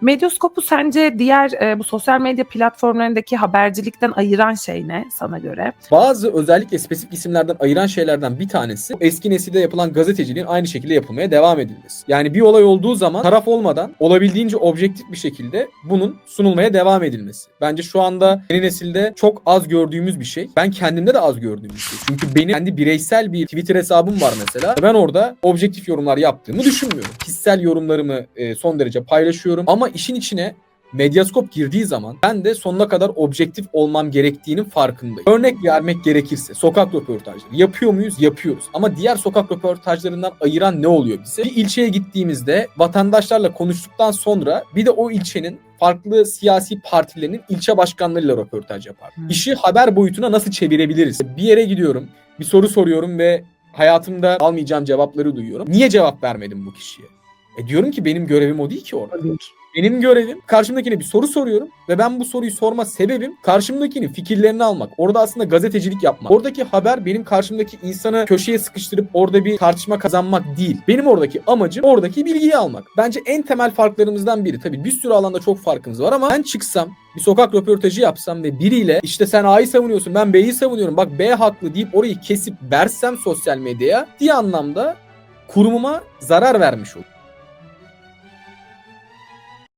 Medyaskop'u sence diğer e, bu sosyal medya platformlarındaki habercilikten ayıran şey ne sana göre? Bazı özellikle spesifik isimlerden ayıran şeylerden bir tanesi eski nesilde yapılan gazeteciliğin aynı şekilde yapılmaya devam edilmesi. Yani bir olay olduğu zaman taraf olmadan olabildiğince objektif bir şekilde bunun sunulmaya devam edilmesi. Bence şu anda yeni nesilde çok az gördüğümüz bir şey. Ben kendimde de az gördüğüm bir şey. Çünkü benim kendi bireysel bir Twitter hesabım var mesela. Ben orada objektif yorumlar yaptığımı düşünmüyorum. Kişisel yorumlarımı e, son derece paylaşıyorum. Ama işin içine Medyaskop girdiği zaman ben de sonuna kadar objektif olmam gerektiğinin farkındayım. Örnek vermek gerekirse sokak röportajları yapıyor muyuz? Yapıyoruz. Ama diğer sokak röportajlarından ayıran ne oluyor bize? Bir ilçeye gittiğimizde vatandaşlarla konuştuktan sonra bir de o ilçenin farklı siyasi partilerinin ilçe başkanlarıyla röportaj yapar. Hmm. İşi haber boyutuna nasıl çevirebiliriz? Bir yere gidiyorum, bir soru soruyorum ve hayatımda almayacağım cevapları duyuyorum. Niye cevap vermedim bu kişiye? E diyorum ki benim görevim o değil ki orada. Benim görevim karşımdakine bir soru soruyorum ve ben bu soruyu sorma sebebim karşımdakinin fikirlerini almak. Orada aslında gazetecilik yapmak. Oradaki haber benim karşımdaki insanı köşeye sıkıştırıp orada bir tartışma kazanmak değil. Benim oradaki amacım oradaki bilgiyi almak. Bence en temel farklarımızdan biri. Tabii bir sürü alanda çok farkımız var ama ben çıksam bir sokak röportajı yapsam ve biriyle işte sen A'yı savunuyorsun ben B'yi savunuyorum bak B haklı deyip orayı kesip versem sosyal medyaya diye anlamda kurumuma zarar vermiş olur.